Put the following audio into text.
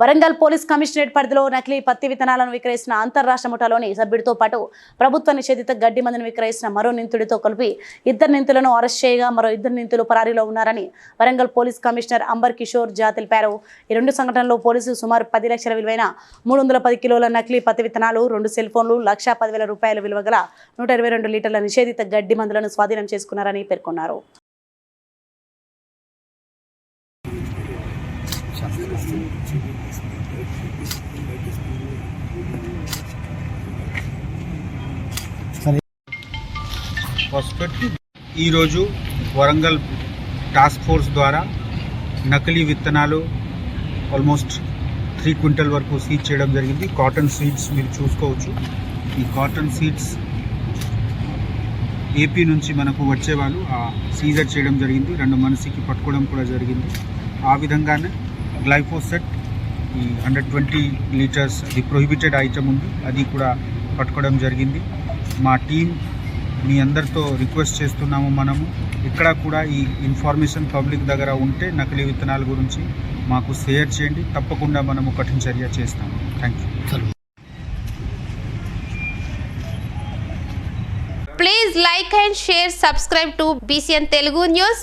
Warangal police commissionerate పరిధిలో నకిలీ పత్తి విత్తనాలను విక్రయిస్తున్న అంతర్రాష్ట్ర ముఠాలోని సభ్యుడితో పాటు ప్రభుత్వ నిషేధిత గడ్డి మందును విక్రయిస్తున్న మరో నిందితుడితో కలిపి ఇద్దరు నిందితులను అరెస్ట్ చేయగా మరో ఇద్దరు నిందితులు పరారీలో ఉన్నారని వరంగల్ పోలీస్ కమిషనర్ అంబర్ కిషోర్ జా తెలిపారు. ఈ రెండు సంఘటనలో పోలీసులు సుమారు పది లక్షల విలువైన మూడు వందల పది కిలోల నకిలీ పత్తి విత్తనాలు రెండు సెల్ ఫోన్లు లక్షా పదివేల రూపాయల విలువ గల నూట ఇరవై రెండు లీటర్ల నిషేధిత గడ్డి మందులను స్వాధీనం చేసుకున్నారని పేర్కొన్నారు. పసుపెట్టి ఈరోజు వరంగల్ టాస్క్ ఫోర్స్ ద్వారా నకిలీ విత్తనాలు ఆల్మోస్ట్ త్రీ క్వింటల్ వరకు సీజ్ చేయడం జరిగింది. కాటన్ సీడ్స్ మీరు చూసుకోవచ్చు. ఈ కాటన్ సీడ్స్ ఏపీ నుంచి మనకు వచ్చేవాళ్ళు. ఆ సీజర్ చేయడం జరిగింది. రెండు మనిషికి పట్టుకోవడం కూడా జరిగింది. ఆ విధంగానే గ్లైఫోసెట్ ఈ హండ్రెడ్ ట్వంటీ లీటర్స్ అది ప్రొహిబిటెడ్ ఐటమ్ ఉంది. అది కూడా పట్టుకోవడం జరిగింది. మా టీం మీ అందరితో రిక్వెస్ట్ చేస్తున్నాము మనము. ఇక్కడ కూడా ఈ ఇన్ఫర్మేషన్ పబ్లిక్ దగ్గర ఉంటే నకిలీ విత్తనాల గురించి మాకు షేర్ చేయండి. తప్పకుండా మనము కఠిన చర్య చేస్తాము. Thank you please like and share subscribe to BCN Telugu news